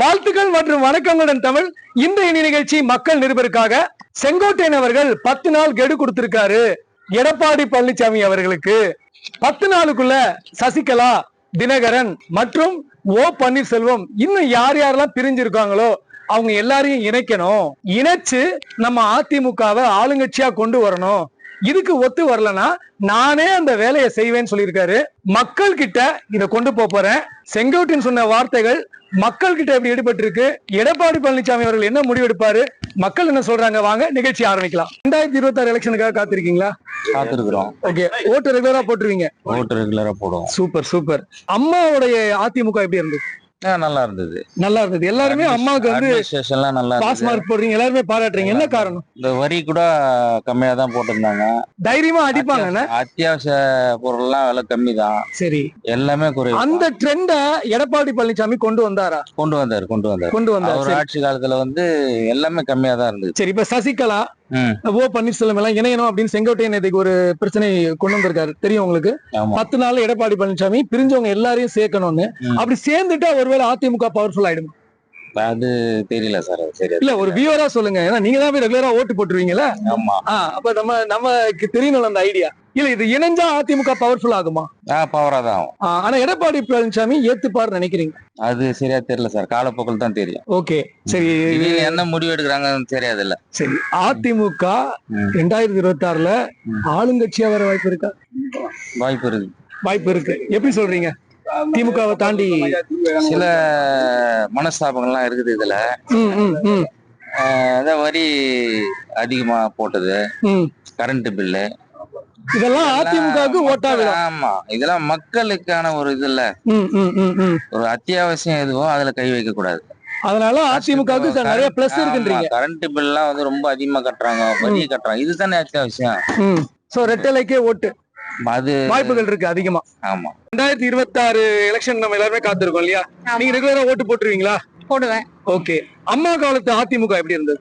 வாழ்த்துக்கள் மற்றும் வணக்கங்களுடன் தமிழ். இந்த இனி நிகழ்ச்சி மக்கள் நிருபருக்காக செங்கோட்டையன் அவர்கள் பத்து நாள் கெடு கொடுத்திருக்காரு. எடப்பாடி பழனிசாமி அவர்களுக்கு. பத்து நாளுக்குள்ள சசிகலா தினகரன் மற்றும் ஓ பன்னீர்செல்வம் இன்னும் யார் யாரெல்லாம் பிரிஞ்சிருக்காங்களோ அவங்க எல்லாரையும் இணைக்கணும். இணைச்சு நம்ம அதிமுகவை ஆளுங்கட்சியா கொண்டு வரணும். இதுக்கு ஒத்து வரலனா நானே அந்த வேலையை செய்வேன்னு சொல்லியிருக்காரு. மக்கள் கிட்ட இதை கொண்டு போறேன். செங்கோட்டின் சொன்ன வார்த்தைகள் மக்கள் கிட்ட எப்படி எடுபட்டிருக்கு எடப்பாடி பழனிசாமி அவர்கள் என்ன முடிவெடுப்பாரு? மக்கள் என்ன சொல்றாங்க? வாங்க நிகழ்ச்சி ஆரம்பிக்கலாம். ரெண்டாயிரத்தி இருபத்தி ஆறு எலெக்ஷனுக்காக காத்திருக்கீங்களா? காத்திருக்கிறோம். ஓகே ஓட்டு ரெகுலரா போட்டுருவீங்க. ஓட்டு ரெகுலரா போடுவோம். Super super. அம்மாவுடைய அதிமுக எப்படி இருந்தது? நல்லா இருந்தது. நல்லா இருந்தது. எல்லாருமே அம்மாவுக்கு வந்து அட்மினிஸ்ட்ரேஷன்லாம் நல்லா பாஸ் மார்க் போடுறீங்க. எல்லாருமே பாராட்டுறீங்க. என்ன காரணம்? இந்த வரி கூட கம்மியா தான் போட்டிருந்தாங்க. தைரியமா அடிப்பாங்க அத்தியாவசிய பொருள்லாம் விலை கம்மி தான் சரி. எல்லாமே குறைவு. அந்த ட்ரெண்ட எடப்பாடி பழனிசாமி கொண்டு வந்தாரா? கொண்டு வந்தாரு கொண்டு வந்தாரு. கொண்டு வந்தார். ஆட்சி காலத்துல வந்து எல்லாமே கம்மியா தான் இருந்தது. சரி இப்ப சசிகலா ஓ பன்னீர்செல்வம் எல்லாம் இணையணும் அப்படின்னு செங்கோட்டையன் இதுக்கு ஒரு பிரச்சனை கொண்டு வந்திருக்காரு. தெரியும் உங்களுக்கு? பத்து நாள் எடப்பாடி பழனிசாமி பிரிஞ்சவங்க எல்லாரையும் சேர்க்கணும்னு. அப்படி சேர்ந்துட்டா ஒருவேளை அதிமுக பவர்ஃபுல் ஆயிடும்? அது தெரியல சார் சரி இல்ல ஒரு வியூவரா சொல்லுங்க. ஏன்னா நீங்க தான் போய் ரெகுலரா ஓட்டு போட்டுருவீங்கல்ல? ஆமா. அப்ப நம்ம நமக்கு தெரியணும் அந்த ஐடியா இல்ல இது இணைஞ்சா அதிமுக பவர்ஃபுல் ஆகுமா? பவரா தான் ஆகும். ஆனா எடப்பாடி பழனிசாமி ஏத்துப்பாரு நினைக்கிறீங்க? அது சரியா தெரியல சார். காலப்போக்கில் தான் தெரியும். ஓகே. சரி. என்ன முடிவு எடுக்கிறாங்கன்னு தெரியாது இல்ல. சரி. அதிமுக. ரெண்டாயிரத்தி இருபத்தி ஆறுல. ஆளுங்கட்சியா வர வாய்ப்பு இருக்கா? வாய்ப்பு இருக்கு. வாய்ப்பு இருக்கு. எப்படி சொல்றீங்க? திமுகவை தாண்டி சில மனஸ்தாபங்கள்லாம் இருக்குது இதுல. அதான் வரி அதிகமா போட்டது. Current bill. இதெல்லாம் அதிமுகவுக்கு ஓட்டா விடும் ஆமா. இதெல்லாம் மக்களுக்கான ஒரு இது இல்ல. ஒரு அத்தியாவசியம் எதுவோ அதுல கை வைக்க கூடாது. அதனால அதிமுகவுக்கு நிறைய பிளஸ் இருக்குன்றீங்க. கரண்ட் பில் எல்லாம் வந்து ரொம்ப அதிகமா கட்டுறாங்க. வரி கட்டுறாங்க. இதுதானே அத்தியாவசியம். சோ ரெட்டலைக்கே ஓட்டு. அது வாய்ப்புகள் இருக்கு அதிகமா. ஆமா. ரெண்டாயிரத்தி இருபத்தி ஆறு எலெக்ஷன் நம்ம எல்லாருமே காத்திருக்கோம் இல்லையா? நீங்க ரெகுலரா ஓட்டு போட்டுருவீங்களா? போடுவேன். ஓகே. அம்மா காலத்து அதிமுக எப்படி இருந்தது?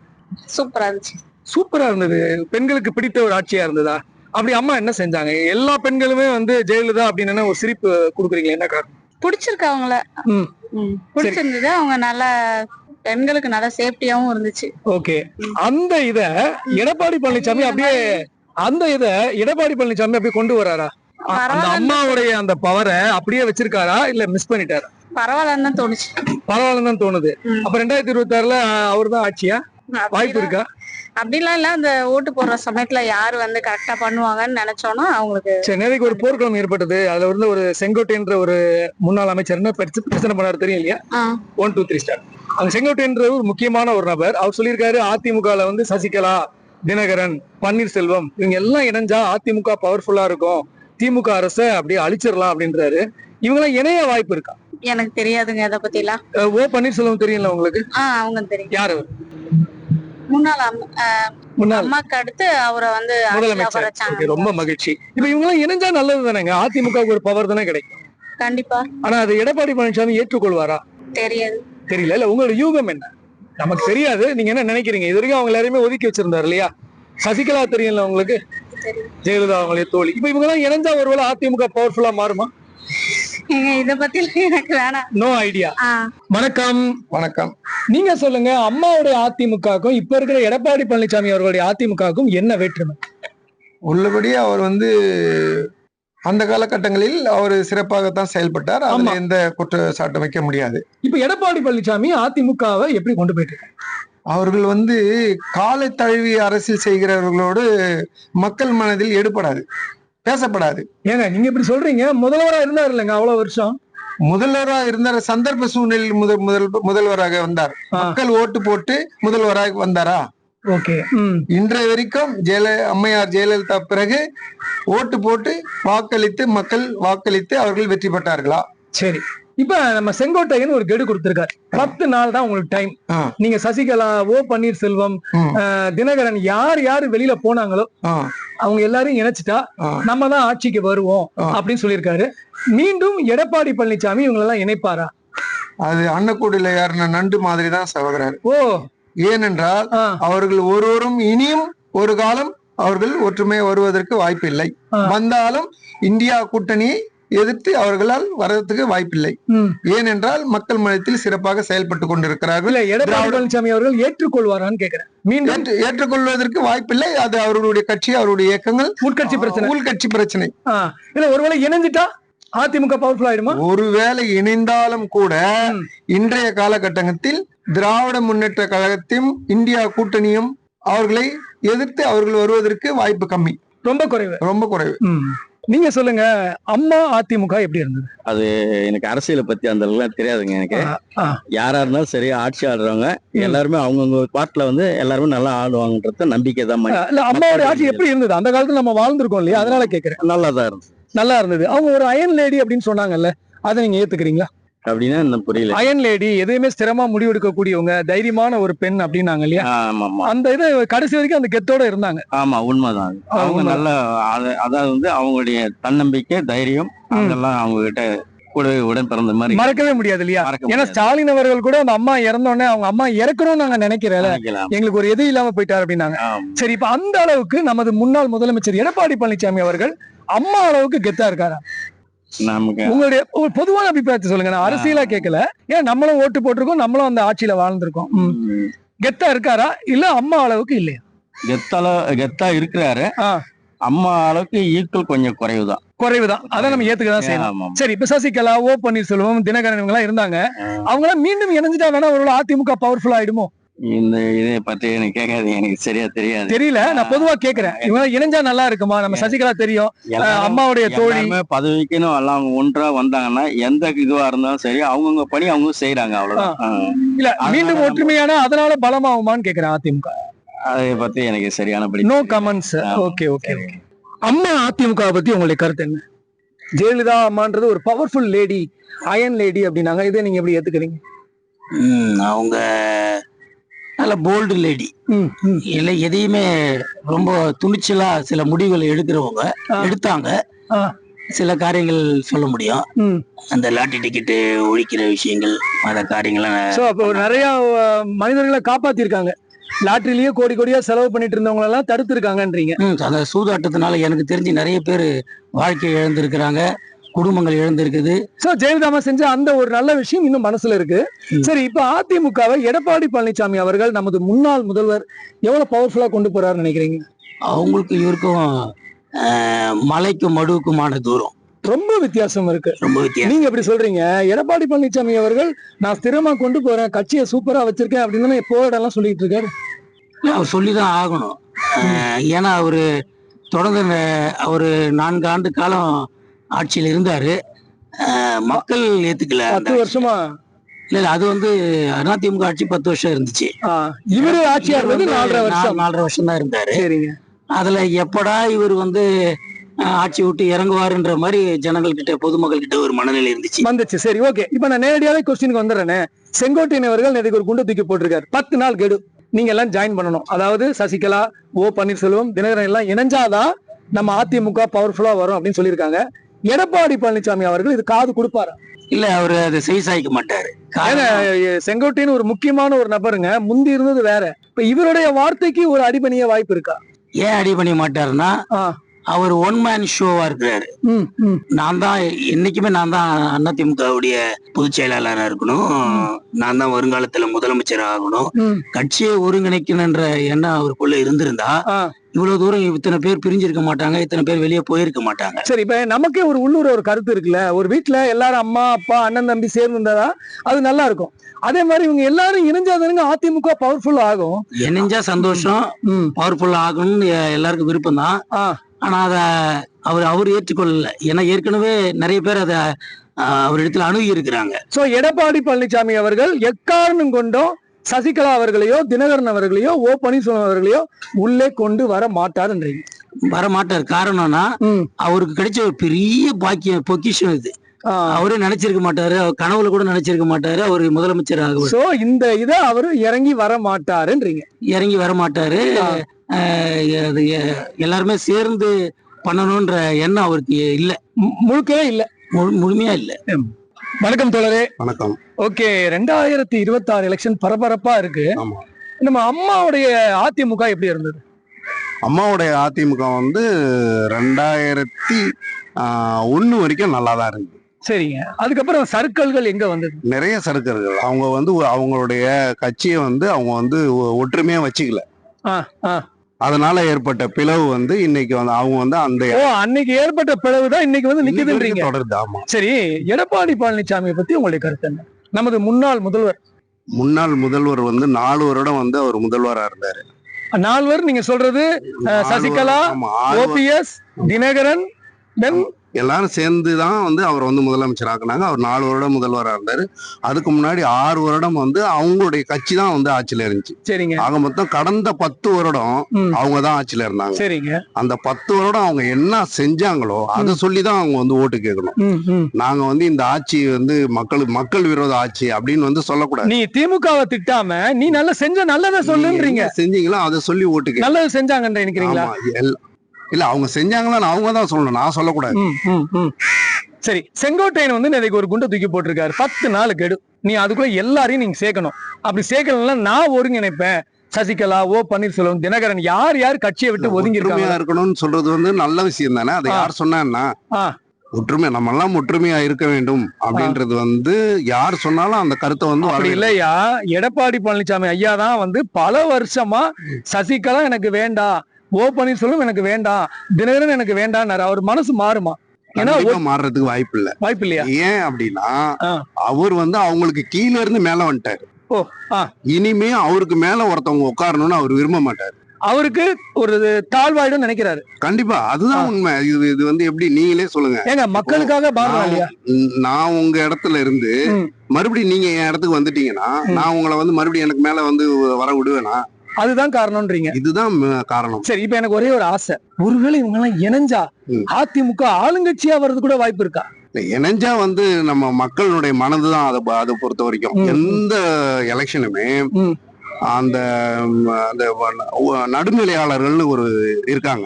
சூப்பரா இருந்துச்சு. சூப்பரா இருந்தது. பெண்களுக்கு பிடித்த ஒரு ஆட்சியா இருந்ததா? அப்படி அம்மா என்ன செஞ்சாங்க? எல்லா பெண்களுமே வந்து ஜெயலலிதா அப்படின்னு ஒரு சிரிப்பு கொடுக்குறீங்களா? என்ன காரணம்? பிடிச்சிருக்கு அவங்கள. பிடிச்சிருந்தது அவங்க நல்ல பெண்களுக்கு நல்ல சேஃப்டியாவும் இருந்துச்சு. ஓகே. அந்த இத எடப்பாடி பழனிசாமி அப்படியே அந்த இத எடப்பாடி பழனிசாமி அப்படியே கொண்டு வராரா? அ- அந்த. அம்மாவுடைய அந்த பவரை அப்படியே வச்சிருக்காரா? இல்ல மிஸ் பண்ணிட்டாரா? பரவாயில்லன்னு தான் தோணுச்சு. பரவாயில்லன்னு தான் தோணுது. அப்ப ரெண்டாயிரத்தி இருபத்தி ஆறுல அவர் தான் ஆட்சியா? வாய்ப்பு இருக்கா? அப்படிலாம் இல்ல அந்த ஓட்டு போடுற சமயத்துல யாரு வந்து கரெக்டா பண்ணுவாங்கன்னு நினைச்சோம்னா அவங்களுக்கு சரி நேருக்கு ஒரு போர்க்களம் ஏற்பட்டது. அதுல வந்து ஒரு செங்கோட்டைன்ற ஒரு முன்னாள் அமைச்சர் என்ன பிரச்ச- பிரச்சனை பண்ணாரு தெரியும் இல்லையா? ஒன் டூ த்ரீ ஸ்டார் அந்த செங்கோட்டைன்ற ஒரு முக்கியமான ஒரு நபர் அவர் சொல்லியிருக்காரு அதிமுகல வந்து சசிகலா தினகரன் பன்னீர்செல்வம் இவங்க எல்லாம் இணைஞ்சா அதிமுக பவர்ஃபுல்லா இருக்கும். திமுக அரசை அப்படியே அழிச்சிடலாம் அப்படின்றாரு. இவங்க எல்லாம் இணைய வாய்ப்பு இருக்கா? எனக்கு தெரியாதுங்க இத பத்தி எல்லாம் ஓ பன்னீர்செல்வம் தெரியும்ல உங்களுக்கு? ஆஹ் அவங்க தெரியும். யாரு? முன்னாள் அம்மாக்கு அடுத்து அவரை வந்து முதலமைச்சர். ரொம்ப மகிழ்ச்சி. இப்ப இவங்க எல்லாம் இணைஞ்சா நல்லது தானேங்க? அதிமுக ஒரு பவர் தானே கிடைக்கும். கண்டிப்பா. ஆனா அது எடப்பாடி பழனிசாமி ஏற்றுக்கொள்வாரா? தெரியாது. தெரியல. இல்ல உங்களோட யூகம் என்ன? நமக்கு தெரியாது. நீங்க என்ன நினைக்கிறீங்க? இது வரைக்கும் அவங்க எல்லாரையுமே ஒதுக்கி வச்சிருந்தாரு இல்லையா? சசிகலா தெரியல உங்களுக்கு? ஜெயலலிதா அவங்களே தோழி. இப்ப இவங்க எல்லாம் இணைஞ்சா ஒருவேளை அதிமுக பவர்ஃபுல்லா மாறுமா? இத பத்தி எனக்கு வேணாம். நோ ஐடியா வணக்கம். வணக்கம். நீங்க சொல்லுங்க அம்மாவுடைய அதிமுகவுக்கும் இப்ப இருக்கிற எடப்பாடி பழனிசாமி அவர்களுடைய அதிமுகவுக்கும் என்ன வேற்றுமை? உள்ளபடி அவர் வந்து அந்த காலகட்டங்களில் அவர் சிறப்பாகத்தான் செயல்பட்டார். அதுல எந்த குற்றச்சாட்டும் வைக்க முடியாது. இப்ப எடப்பாடி பழனிசாமி அதிமுகவை எப்படி கொண்டு போயிட்டு? அவர்கள் வந்து காலை தழுவி அரசியல் செய்கிறவர்களோடு மக்கள் மனதில் எடுபடாது. பேசப்படாது. ஏங்க நீங்க இப்படி சொல்றீங்க முதல்வரா இருந்தாரு இல்லைங்க அவ்வளவு வருஷம்? முதல்வராக இருந்த சந்தர்ப்ப சூழ்நிலையில் முதல் முதல் முதல்வராக வந்தார். மக்கள் ஓட்டு போட்டு முதல்வராக வந்தாரா? ஓகே. இன்றைய வரைக்கும் ஜெயல அம்மையார் ஜெயலலிதா பிறகு ஓட்டு போட்டு வாக்களித்து மக்கள் வாக்களித்து அவர்கள் வெற்றி பெற்றார்களா? சரி. இப்ப நம்ம செங்கோட்டையன் ஒரு கெடு கொடுத்திருக்காரு. பத்து நாள் தான் உங்களுக்கு டைம். நீங்க சசிகலா ஓ பன்னீர்செல்வம் தினகரன் யார் யார் வெளியில போனாங்களோ அவங்க எல்லாரையும் இணைச்சிட்டா நம்ம தான் ஆட்சிக்கு வருவோம். அப்படின்னு சொல்லியிருக்காரு. மீண்டும் எடப்பாடி பழனிசாமி இவங்க எல்லாம் இணைப்பாரா? அது அன்னக்கூடையில யாருன நண்டு மாதிரி தான் சகோதரர். ஓ. ஏனென்றால் அவர்கள் ஒருவரும் இனியும் ஒரு காலம் அவர்கள் ஒற்றுமை வருவதற்கு வாய்ப்பில்லை. வந்தாலும் இந்தியா கூட்டணியை எதிர்த்து அவர்களால் வரதுக்கு வாய்ப்பில்லை. ஏனென்றால் மக்கள் மனத்தில் சிறப்பாக செயல்பட்டு கொண்டிருக்கிறார்கள். எடப்பாடி பழனிசாமி அவர்கள் ஏற்றுக்கொள்வாரான்னு கேக்குறேன். மீண்டும் ஏற்று- ஏற்றுக்கொள்வதற்கு வாய்ப்பில்லை. அது அவர்களுடைய கட்சி அவருடைய இயக்கங்கள் உட்கட்சி பிரச்சனை. உள்கட்சி பிரச்சனை. இல்ல ஒருவேளை இணைஞ்சிட்டா அதிமுக பவர்ஃபுல் ஆயிடுமா? ஒருவேளை இணைந்தாலும் கூட. இன்றைய காலகட்டத்தில் திராவிட முன்னேற்ற கழகத்தையும் இந்தியா கூட்டணியும் அவர்களை எதிர்த்து அவர்கள் வருவதற்கு வாய்ப்பு கம்மி. ரொம்ப குறைவு. ரொம்ப குறைவு. நீங்க சொல்லுங்க அம்மா அதிமுக எப்படி இருந்தது? அது எனக்கு அரசியலை பத்தி அந்த அளவுக்கு தெரியாதுங்க எனக்கு. யாரா இருந்தாலும் சரி ஆட்சி ஆடுறவங்க எல்லாருமே அவங்கவுங்க பாட்டுல வந்து எல்லாருமே நல்லா ஆடுவாங்கன்றத நம்பிக்கை தான் இல்ல அம்மாவோட ஆட்சி எப்படி இருந்தது? அந்த காலத்துல நம்ம வாழ்ந்திருக்கோம் இல்லையா? அதனால கேக்குறேன். நல்லா தான் இருந்துச்சு நல்லா இருந்தது. அவங்க ஒரு அயன் லேடி அப்படின்னு சொன்னாங்கல்ல அதை நீங்க ஏத்துக்கிறீங்களா? அப்படின்னா புரியல. அயன் லேடி எதையுமே ஸ்திரமா முடிவெடுக்கக்கூடியவங்க தைரியமான ஒரு பெண் அப்படின்னாங்க இல்லையா? அந்த இது கடைசி வரைக்கும் அந்த கெத்தோட இருந்தாங்க. ஆமா உண்மைதான். அவங்க. நல்ல அத- அதாவது வந்து அவங்களுடைய தன்னம்பிக்கை தைரியம் அதெல்லாம் அவங்க கிட்ட கூட உடன் பிறந்த மாதிரி மறக்கவே முடியாது இல்லையா? ஏன்னா. ஸ்டாலின் அவர்கள் கூட அந்த அம்மா இறந்தோடனே அவங்க அம்மா இறக்கணும்னு நாங்க நினைக்கிறேன். எங்களுக்கு ஒரு எது இல்லாம போயிட்டார் அப்படின்னாங்க. சரி இப்ப அந்த அளவுக்கு நமது முன்னாள் முதலமைச்சர் எடப்பாடி பழனிசாமி அவர்கள் அம்மா அளவுக்கு கெத்தா இருக்காரா? உங்களுடைய ஒரு பொதுவான அபிப்பிராயத்தை சொல்லுங்க. நான் அரசியலா கேட்கல ஏன் நம்மளும் ஓட்டு போட்டிருக்கோம் நம்மளும் அந்த ஆட்சியில வாழ்ந்திருக்கோம். கெத்தா இருக்காரா? இல்ல அம்மா அளவுக்கு இல்லையா? கெத்தால கெத்தா இருக்கிறாரு. அம்மா அளவுக்கு ஈக்குவல் கொஞ்சம் குறைவுதான். குறைவுதான். அதை நம்ம ஏத்துக்கதான் செய்யணும். சரி இப்ப சசிகலா ஓ பன்னீர்செல்வம் தினகரன் இவங்க எல்லாம் இருந்தாங்க. அவங்க எல்லாம் மீண்டும் இணைஞ்சிட்டா வேணா ஒரு அதிமுக பவர்ஃபுல் ஆயிடுமோ? இந்த இதை பத்தி எனக்கு கேட்காது எனக்கு சரியா தெரியாது. தெரியல. நான் பொதுவா கேக்குறேன் இவங்க இணைஞ்சா நல்லா இருக்குமா? நம்ம சசிகலா தெரியும். அம்மாவுடைய தோழி. பதவிக்குன்னு எல்லாம் அவங்க ஒன்றா வந்தாங்கன்னா எந்த இதுவா இருந்தாலும் சரி அவங்கவுங்க பணி அவங்க செய்யறாங்க அவ்வளவுதான். இல்ல மீண்டும் ஒற்றுமையான அதனால பலமாகுமான்னு கேக்குறேன் அதிமுக. அதை பத்தி எனக்கு சரியானபடி நோ கமெண்ட்ஸ் ஓகே ஓகே அம்மா அதிமுக பத்தி உங்களுடைய கருத்து என்ன? ஜெயலலிதா அம்மான்றது ஒரு பவர்ஃபுல் லேடி அயன் லேடி அப்படின்னாங்க. இதை நீங்க எப்படி ஏத்துக்கிறீங்க? அவங்க நல்ல போல்டு லேடி. இல்ல எதையுமே ரொம்ப துணிச்சலா சில முடிவுகளை எடுக்கிறவங்க. எடுத்தாங்க. சில காரியங்கள் சொல்ல முடியும். அந்த லாட்டி டிக்கெட்டு ஒழிக்கிற விஷயங்கள் அந்த காரியங்கள்லாம் நிறைய மனிதர்களை காப்பாத்திருக்காங்க லாட்டரிலேயே கோடி கோடியா செலவு பண்ணிட்டு இருந்தவங்க எல்லாம் தடுத்திருக்காங்கன்றீங்க ம், அந்த சூதாட்டத்தினால எனக்கு தெரிஞ்சு நிறைய பேர் வாழ்க்கை இழந்திருக்கிறாங்க குடும்பங்கள் இழந்திருக்குது. சோ ஜெயலலிதா செஞ்ச அந்த ஒரு நல்ல விஷயம் இன்னும் மனசுல இருக்கு. சரி இப்ப அதிமுகவை எடப்பாடி பழனிசாமி அவர்கள் நமது முன்னாள் முதல்வர் எவ்வளவு பவர்ஃபுல்லா கொண்டு போறாருன்னு நினைக்கிறீங்க? அவங்களுக்கு இவருக்கும் மலைக்கும் மடுவுக்குமான தூரம். ரொம்ப வித்தியாசம் இருக்கு. ரொம்ப வித்தியாசம். நீங்க எப்படி சொல்றீங்க? எடப்பாடி பழனிசாமி அவர்கள் நான் ஸ்திரமா கொண்டு போறேன் கட்சியை சூப்பரா வச்சிருக்கேன் அப்படின்னு போராடெல்லாம் சொல்லிட்டு இருக்காரு? அவர் சொல்லிதான் ஆகணும். ஏன்னா அவரு தொடர்ந்து அவரு நான்கு ஆண்டு காலம் ஆட்சியில் இருந்தாரு. மக்கள் ஏத்துக்கல பத்து வருஷமா? இல்ல இல்ல, அது வந்து அதிமுக ஆட்சி பத்து வருஷம் இருந்துச்சு. இவரு ஆட்சியா இவர் இருந்தது? வந்து நாலரை வருஷம். நாலரை வருஷம் தான் இருந்தாரு. சரிங்க. அதுல எப்படா இவர் வந்து ஆட்சி விட்டு இறங்குவாருன்ற மாதிரி ஜனங்கள் கிட்ட பொதுமக்கள் கிட்ட ஒரு மனநிலை இருந்துச்சு. வந்துச்சு. சரி ஓகே. இப்ப நான் நேரடியாவே கொஸ்டினுக்கு வந்துடுறேனே. செங்கோட்டையன் அவர்கள் நேற்றுக்கு ஒரு குண்டு தூக்கி போட்டிருக்காரு. பத்து நாள் கெடு. நீங்க எல்லாம் ஜாயின் பண்ணணும். அதாவது சசிகலா ஓ பன்னீர்செல்வம் தினகரன் எல்லாம் இணைஞ்சாதான் நம்ம அதிமுக பவர்ஃபுல்லா வரும் அப்படின்னு சொல்லியிருக்காங்க. எடப்பாடி பழனிசாமி அவர்கள் இது காது கொடுப்பாரு? இல்ல அவரு அதை செய்சாய்க்க மாட்டாரு. ஏன்னா காரணம் செங்கோட்டையன் ஒரு முக்கியமான ஒரு நபருங்க. முந்தி இருந்தது வேற. இப்ப இவருடைய வார்த்தைக்கு ஒரு அடிபணிய வாய்ப்பு இருக்கா? ஏன் அடி பண்ண மாட்டாருன்னா. அவர் ஒன் மேன் ஷோவா இருக்கிறாரு. நான் தான் என்னைக்குமே நான் தான் அதிமுகவுடைய பொதுச் செயலாளராக இருக்கணும். நான் தான் வருங்காலத்துல முதலமைச்சர் ஆகணும். கட்சியை ஒருங்கிணைக்கணுன்ற எண்ணம் அவருக்குள்ள இருந்திருந்தா. இவ்வளவு தூரம் இத்தனை பேர் பிரிஞ்சிருக்க மாட்டாங்க இத்தனை பேர் வெளியே போயிருக்க மாட்டாங்க. சரி இப்ப நமக்கே ஒரு உள்ளூர் ஒரு கருத்து இருக்குல்ல. ஒரு வீட்ல எல்லாரும் அம்மா அப்பா அண்ணன் தம்பி சேர்ந்து இருந்தா அது நல்லா இருக்கும். அதே மாதிரி இவங்க எல்லாரும் இணைஞ்சாதானுங்க அதிமுக பவர்ஃபுல் ஆகும். இணைஞ்சா சந்தோஷம். பவர்ஃபுல் ஆகணும்னு எல்லாருக்கும் விருப்பம் தான் ஆ. ஆனா அத அவர் அவர் ஏற்றுக்கொள்ளல ஏன்னா ஏற்கனவே நிறைய பேர் அதை அவர் இடத்துல அணுகி இருக்கிறாங்க சோ எடப்பாடி பழனிசாமி அவர்கள் எக்காரணம் கொண்டும் சசிகலா அவர்களையோ தினகரன் அவர்களையோ ஓ பன்னீர்செல்வம் அவர்களையோ உள்ளே கொண்டு வர மாட்டாருன்றீங்க வர மாட்டார் காரணம்னா. அவருக்கு கிடைச்ச ஒரு பெரிய பாக்கியம் பொக்கிஷம் இது. அவரே நினைச்சிருக்க மாட்டாரு அவர் கனவுல கூட நினைச்சிருக்க மாட்டாரு அவர் முதலமைச்சர் ஆகுவார் சோ இந்த இத அவரு இறங்கி வர மாட்டாருன்றீங்க. இறங்கி வர மாட்டாரு. எல்லாருமே சேர்ந்து பண்ணணும்ன்ற எண்ணம் அவருக்கு இல்ல. முழுக்கவே இல்ல. முழு- முழுமையா இல்ல. வணக்கம் தோழரே. வணக்கம். ஓகே ரெண்டாயிரத்தி இருபத்தி ஆறு எலெக்ஷன் பரபரப்பா இருக்கு. ஆமா. நம்ம அம்மாவுடைய அதிமுக எப்படி இருந்தது? அம்மாவுடைய அதிமுக வந்து ரெண்டாயிரத்தி ஒன்று வரைக்கும் நல்லா தான் இருந்துச்சு சரிங்க. அதுக்கப்புறம் சர்க்கிள்கள் எங்க வந்தது? நிறைய சறுக்கர்கள் அவங்க வந்து அவங்களுடைய கட்சியை வந்து அவங்க வந்து ஒற்றுமையா வச்சுக்கல. அதனால ஏற்பட்ட பிளவு வந்து இன்னைக்கு வந்து அவங்க வந்து அந்த அன்னைக்கு ஏற்பட்ட பிளவுதான் இன்னைக்கு வந்து நிக்குதுன்றீங்க. தொடருது. ஆமா. சரி எடப்பாடி பழனிசாமியை பத்தி உங்களுடைய கருத்து என்ன? நமது முன்னாள் முதல்வர். முன்னாள் முதல்வர் வந்து நாலு வருடம் வந்து அவர் முதல்வரா இருந்தாரு. நால்வர் நீங்க சொல்றது சசிகலா, ஓபிஎஸ் தினகரன் தென் எல்லாரும் சேர்ந்து தான் வந்து அவர் வந்து முதலமைச்சர் ஆக்குனாங்க. அவர் நாலு வருடம் முதல்வராக இருந்தாரு. அதுக்கு முன்னாடி ஆறு வருடம் வந்து அவங்களுடைய கட்சி தான் வந்து ஆட்சியில இருந்துச்சு. சரிங்க. ஆக மொத்தம் கடந்த பத்து வருடம் அவங்க தான் ஆட்சியில இருந்தாங்க. சரிங்க. அந்த பத்து வருடம் அவங்க என்ன செஞ்சாங்களோ அதை சொல்லி தான் அவங்க வந்து ஓட்டு கேட்கணும். ம், ம். நாங்க வந்து இந்த ஆட்சி வந்து மக்கள் மக்கள் விரோத ஆட்சி அப்படின்னு வந்து சொல்லக்கூடாது. நீ திமுகவை திட்டாம நீ நல்லா செஞ்ச நல்லதை சொல்லுன்றீங்க. செஞ்சீங்களோ அதை சொல்லி ஓட்டு நல்லது செஞ்சாங்கன்ற நினைக்கிறீங்களா இல்ல அவங்க செஞ்சாங்களான்னு அவங்க தான் சொல்லணும். நான் சொல்லக்கூடாது. சரி செங்கோட்டையன் வந்து இன்னைக்கு ஒரு குண்டை தூக்கி போட்டிருக்காரு. பத்து நாள் கெடு. நீ அதுக்குள்ள எல்லாரையும் நீங்க சேர்க்கணும். அப்படி சேர்க்கலன்னா நான் ஒருங்கிணைப்பேன். சசிகலா ஓ பன்னீர்செல்வம் தினகரன் யார் யார் கட்சியை விட்டு ஒதுங்கி இருக்கணும்னு சொல்றது வந்து நல்ல விஷயம் தானே? அதை. யார் சொன்னான்னா ஆ. ஒற்றுமை நம்ம எல்லாம் ஒற்றுமையா இருக்க வேண்டும் அப்படின்றது வந்து யார் சொன்னாலும் அந்த கருத்தை வந்து அப்படி. இல்லையா? எடப்பாடி பழனிசாமி ஐயா தான் வந்து பல வருஷமா சசிகலா எனக்கு வேண்டாம் ஓ பன்னீர்செல்வம் எனக்கு வேண்டாம் தினகரன் எனக்கு வேண்டாம்னாரு. அவர் மனசு மாறுமா? ஏன்னா மாறுறதுக்கு வாய்ப்பு இல்ல. வாய்ப்பு இல்லையா? ஏன் அப்படின்னா. அவர் வந்து அவங்களுக்கு கீழ இருந்து மேல வந்துட்டாரு. இனிமே அவருக்கு மேல ஒருத்தவங்க உட்காரணும்னு அவர் விரும்ப மாட்டாரு. அவருக்கு ஒரு தாழ்வாயிடும் நினைக்கிறாரு. கண்டிப்பா அதுதான் உண்மை. இது இது வந்து எப்படி நீங்களே சொல்லுங்க. ஏங்க மக்களுக்காக நான் உங்க இடத்துல இருந்து. மறுபடியும் நீங்க என் இடத்துக்கு வந்துட்டீங்கன்னா நான் உங்களை வந்து மறுபடியும் எனக்கு மேல வந்து வர விடுவேனா? அதுதான் காரணம்ன்றீங்க இதுதான் காரணம் சரி இப்ப எனக்கு ஒரே ஒரு ஆசை ஒருவேளை இவங்க எல்லாம் இணைஞ்சா. அதிமுக ஆளுங்கட்சியா வர்றது கூட வாய்ப்பு இருக்கா இணைஞ்சா வந்து நம்ம மக்களுடைய மனதுதான் அதை அதை பொறுத்த வரைக்கும். எந்த எலெக்ஷனுமே. அந்த அந்த நடுநிலையாளர்கள்னு ஒரு இருக்காங்க.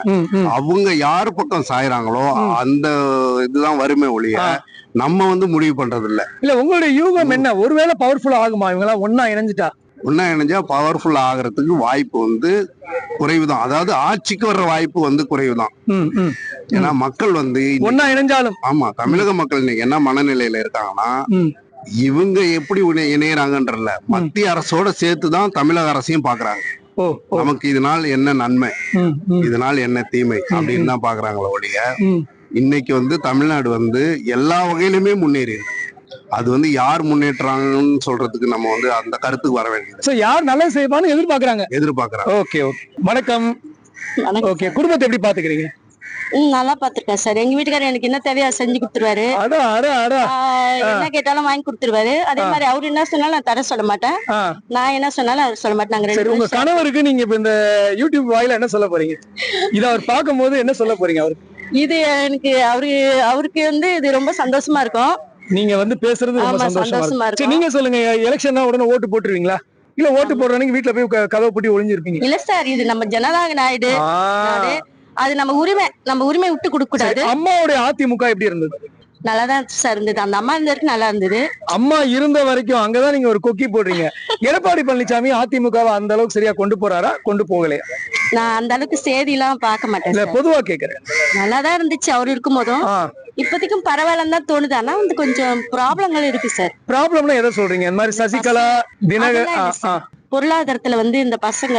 அவங்க யார் பக்கம் சாயறாங்களோ. அந்த இதுதான் வறுமை ஒழிய. நம்ம வந்து முடிவு பண்றது இல்ல இல்ல உங்களுடைய யூகம் என்ன ஒருவேளை பவர்ஃபுல் ஆகுமா இவங்க எல்லாம் ஒன்னா இணைஞ்சிட்டா ஒன்னா இணைஞ்சா பவர்ஃபுல் ஆகிறதுக்கு வாய்ப்பு வந்து குறைவுதான். அதாவது ஆட்சிக்கு வர்ற வாய்ப்பு வந்து குறைவுதான். ஏன்னா மக்கள் வந்து ஒன்னா இணைஞ்சாலும். ஆமா தமிழக மக்கள் இன்னைக்கு என்ன மனநிலையில இருக்காங்கன்னா. இவங்க எப்படி இணை- இணையறாங்கன்றல மத்திய அரசோட சேர்த்து தான் தமிழக அரசையும் பாக்குறாங்க. நமக்கு இதனால் என்ன நன்மை? இதனால் என்ன தீமை? அப்படின்னு தான் பாக்குறாங்களே ஒழிய. இன்னைக்கு வந்து தமிழ்நாடு வந்து எல்லா வகையிலுமே முன்னேறி இருக்கு. அது வந்து யார் முன்னேற்றாங்கன்னு சொல்றதுக்கு நம்ம வந்து அந்த கருத்துக்கு வர வேண்டியது. சோ யார் நல்லது செய்வான்னு எதிர்பார்க்கறாங்க? எதிர்பார்க்கறாங்க. ஓகே ஓகே வணக்கம். வணக்கம். ஓகே குடும்பத்தை எப்படி பாத்துக்கிறீங்க? ம், நல்லா பாத்திருக்கேன் சார் எங்க வீட்டுக்காரர் எனக்கு என்ன தேவையோ செஞ்சு கொடுத்துருவாரு. அடா அடா அடா. ஆஹ், என்ன கேட்டாலும் வாங்கி கொடுத்துருவாரு. அதே மாதிரி அவரு என்ன சொன்னாலும் நான் தர சொல்ல மாட்டேன். நான் என்ன சொன்னாலும் அவர் சொல்ல மாட்டேன். நாங்க சரி ரெண்டு உங்க கணவருக்கு நீங்க இப்ப இந்த யூடியூப் வாயில என்ன சொல்ல போறீங்க? இத அவர் பார்க்கும்போது என்ன சொல்ல போறீங்க அவருக்கு? இது எனக்கு அவரு அவருக்கு வந்து இது ரொம்ப சந்தோஷமா இருக்கும். நீங்க வந்து பேசுறது ரொம்ப சந்தோஷமா இருக்கு. நீங்க சொல்லுங்க எலெக்ஷன்னா உடனே ஓட்டு போட்டுருவீங்களா? இல்ல ஓட்டு போடுற அன்னைக்கு வீட்டுல போய் கதவை பூட்டி ஒளிஞ்சிருப்பீங்க. இல்ல சார் இது நம்ம ஜனநாயக நாயுடு. அது நம்ம உரிமை நம்ம உரிமை விட்டு கொடுக்க கூடாது அம்மாவுடைய அதிமுக எப்படி இருந்தது? நல்லாதான் சார் இருந்தது. அந்த அம்மா இருந்த வரைக்கும் நல்லா இருந்தது. அம்மா இருந்த வரைக்கும் அங்கதான் நீங்க ஒரு கொக்கி போடுறீங்க. எடப்பாடி பழனிசாமி அதிமுகவை அந்த அளவுக்கு சரியா கொண்டு போறாரா கொண்டு போகலையா? நான் அந்த அளவுக்கு செய்தி எல்லாம் பார்க்க மாட்டேன் பொதுவா கேக்குறேன். நல்லாதான் இருந்துச்சு அவர் இருக்கும் போதும். இப்போதைக்கும் பரவாயில்லன்னு தான் தோணுது. ஆனா வந்து கொஞ்சம் ப்ராப்ளங்கள் இருக்கு சார். ப்ராப்ளம்னா எதை சொல்றீங்க? இந்த மாதிரி சசிகலா தினகர் ஆ, ஆ. பொருளாதாரத்துல வந்து இந்த பசங்க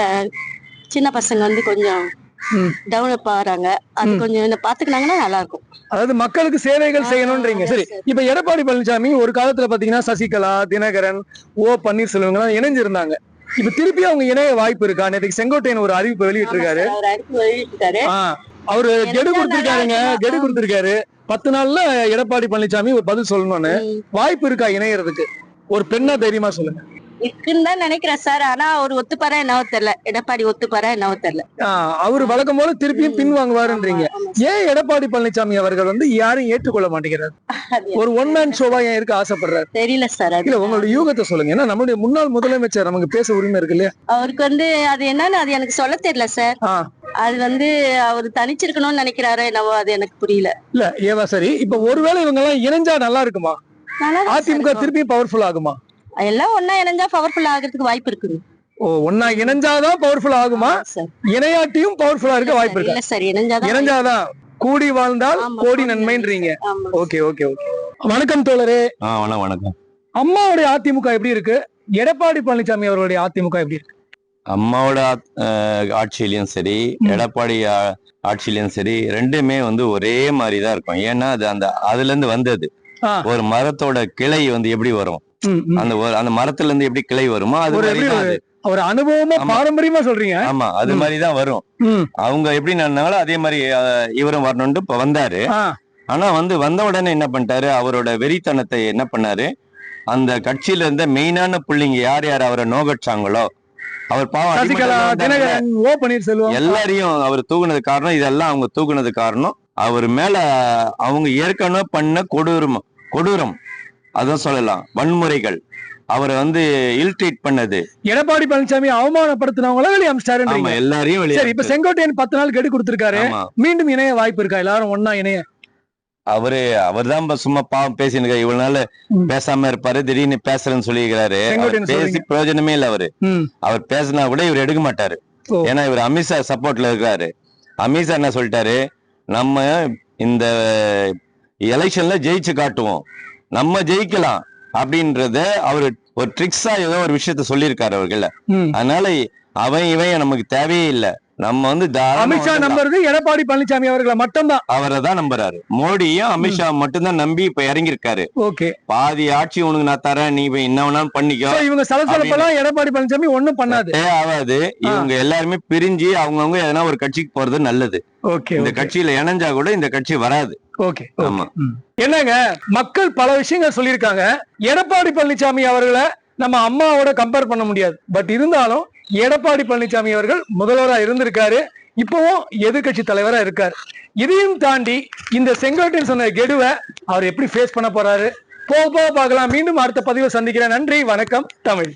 சின்ன பசங்க வந்து கொஞ்சம் ம். டெவலப் ஆகுறாங்க. அது. கொஞ்சம் இந்த பாத்துக்கினாங்கன்னா நல்லா இருக்கும் அதாவது மக்களுக்கு சேவைகள் செய்யணும்ன்றீங்க சரி. இப்ப எடப்பாடி பழனிசாமி ஒரு காலத்துல பாத்தீங்கன்னா சசிகலா தினகரன் ஓ பன்னீர்செல்வம் எல்லாம் இணைஞ்சிருந்தாங்க. இப்ப திருப்பி அவங்க இணைய வாய்ப்பு இருக்கா? நேற்றுக்கு செங்கோட்டையன் ஒரு அறிவிப்பு அவர் வெளியிட்டிருக்காரு. ஆ, அவரு கெடு கொடுத்திருக்காருங்க. கெடு கொடுத்திருக்காரு. பத்து நாள்ல எடப்பாடி பழனிசாமி ஒரு பதில் சொல்லணும்னு. வாய்ப்பு இருக்கா இணையறதுக்கு? ஒரு பெண்ணா தைரியமா சொல்லுங்க. இருக்குன்னு தான் நினைக்கிறேன் சார். ஆனா அவர் ஒத்துப்பாரா என்னவோ தெரியல. எடப்பாடி ஒத்துப்பாரா என்னவோ தெரியல. அவரு வழக்கம் போல திருப்பியும். பின் வாங்குவாருன்றீங்க. ஏன் எடப்பாடி பழனிசாமி அவர்கள் வந்து யாரையும் ஏற்றுக்கொள்ள மாட்டேங்கிறார்? ஒரு ஒன் மேன் ஷோவா ஏன் இருக்க ஆசைப்படுறாரு? தெரியல சார் இல்ல உங்களுடைய யூகத்தை சொல்லுங்க. ஏன்னா நம்மளுடைய முன்னாள் முதலமைச்சர் நமக்கு பேச உரிமை இருக்கு இல்லையா? அவருக்கு வந்து அது என்னன்னு அது எனக்கு சொல்ல தெரியல சார். அது வந்து அவர் தனிச்சிருக்கணும்னு நினைக்கிறாரோ என்னவோ அது எனக்கு புரியல. இல்ல ஏவா சரி. இப்ப ஒருவேளை இவங்க எல்லாம் இணைஞ்சா நல்லா இருக்குமா? அதிமுக. திருப்பியும் பவர்ஃபுல் ஆகுமா? எல்லாம் ஒன்னா இணைஞ்சா பவர்ஃபுல் ஆகிறதுக்கு வாய்ப்பு இருக்குது. ஓ ஒன்னா இணைஞ்சாதான் பவர்ஃபுல் ஆகுமா? இணையாட்டியும் பவர்ஃபுல்லா இருக்க வாய்ப்பு இருக்கா? இல்ல சார். இணைஞ்சாதான் இணைஞ்சாதான். கூடி வாழ்ந்தால் கோடி நன்மைன்றீங்க. Okay okay okay. வணக்கம் தோழரே. வணக்கம் வணக்கம். அம்மாவுடைய அதிமுக எப்படி இருக்கு? எடப்பாடி பழனிசாமி அவர்களுடைய அதிமுக எப்படி இருக்கு? அம்மாவோட ஆட்சியிலயும் சரி. எடப்பாடி ஆட்சியிலயும் சரி ரெண்டுமே வந்து ஒரே மாதிரி தான் இருக்கும் ஏன்னா அது அந்த அதுல இருந்து வந்தது. ஒரு மரத்தோட கிளை வந்து எப்படி வரும். அந்த அந்த மரத்துல இருந்து எப்படி கிளை வருமோ அது ஒரு மாதிரி அனுபவமா. பாரம்பரியமா சொல்றீங்க ஆமா அது ம். மாதிரி தான் வரும். அவங்க எப்படி நடந்தாங்களோ அதே மாதிரி இவரும் வரணும்னு இப்ப வந்தாரு ஆனா வந்து வந்த உடனே என்ன பண்ணிட்டாரு அவரோட வெறித்தனத்தை என்ன பண்ணாரு அந்த கட்சியில இருந்த மெயினான புள்ளிங்க யார் யார் அவரை நோகடிச்சாங்களோ அவர் பாவம் ஓ பன்னீர்செல்வம். எல்லாரையும் அவர் தூக்குனது காரணம் இதெல்லாம் அவங்க தூக்குனது காரணம். அவர் மேல அவங்க ஏற்கனவே பண்ண கொடூரம் கொடூரம் அதான் சொல்லலாம் வன்முறைகள். அவரை வந்து இல்ட்ரீட் பண்ணது. எடப்பாடி பழனிசாமி அவமானப்படுத்தினவங்கள வெளியே அமிச்சிட்டாருன்றீங்க. எல்லாரையும் இப்ப செங்கோட்டையன் பத்து நாள் கெடு கொடுத்திருக்காரு. மீண்டும் இணைய வாய்ப்பு இருக்கா? எல்லாரும் ஒன்னா இணைய. அவரு அவர்தான் இப்ப சும்மா பாவம் பேசினுக்காரு இவ்வளவு நாள். பேசாம இருப்பாரு திடீர்னு பேசுறேன்னு சொல்லியிருக்கிறாரு அவர் பேசி. பிரயோஜனமே இல்ல அவரு. அவர் பேசினா கூட இவர் எடுக்க மாட்டாரு. ஏன்னா இவர் அமித்ஷா சப்போர்ட்ல இருக்காரு அமித்ஷா என்ன சொல்லிட்டாரு நம்ம இந்த எலெக்ஷன்ல ஜெயிச்சு காட்டுவோம் நம்ம ஜெயிக்கலாம் அப்படின்றத அவர் ஒரு ட்ரிக்ஸா ஏதோ ஒரு விஷயத்த சொல்லியிருக்காரு அவர்கள. அதனால அவன் இவன் நமக்கு தேவையே இல்லை நம்ம வந்து அமித்ஷா. நம்புறது எடப்பாடி பழனிசாமி அவர்களை மட்டும்தான். அவரை தான் நம்புறாரு. மோடியும் அமித்ஷா மட்டும்தான் நம்பி இப்ப இறங்கியிருக்காரு. ஓகே. பாதி ஆட்சி உனக்கு நான் தரேன் நீ இப்ப என்ன வேணாலும் பண்ணிக்கோ இவங்க சலசலப்பெல்லாம் எடப்பாடி பழனிசாமி ஒண்ணும் பண்ணாது. ஏ ஆகாது. இவங்க எல்லாருமே பிரிஞ்சு அவங்கவங்க எதனா ஒரு கட்சிக்கு போறது நல்லது. ஓகே இந்த கட்சியில இணைஞ்சா கூட இந்த கட்சி வராது. ஓகே ஆமா. என்னங்க மக்கள் பல விஷயங்கள் சொல்லியிருக்காங்க. எடப்பாடி பழனிசாமி அவர்களை நம்ம அம்மாவோட கம்பேர் பண்ண முடியாது. பட் இருந்தாலும் எடப்பாடி பழனிசாமி அவர்கள் முதல்வரா இருந்திருக்காரு. இப்பவும் எதிர்க்கட்சி தலைவரா இருக்காரு. இதையும் தாண்டி இந்த செங்கோட்டையன் சொன்ன கெடுவை அவர் எப்படி ஃபேஸ் பண்ண போறாரு? போக போக பார்க்கலாம். மீண்டும் அடுத்த பதிவை சந்திக்கிறேன். நன்றி வணக்கம் தமிழ்.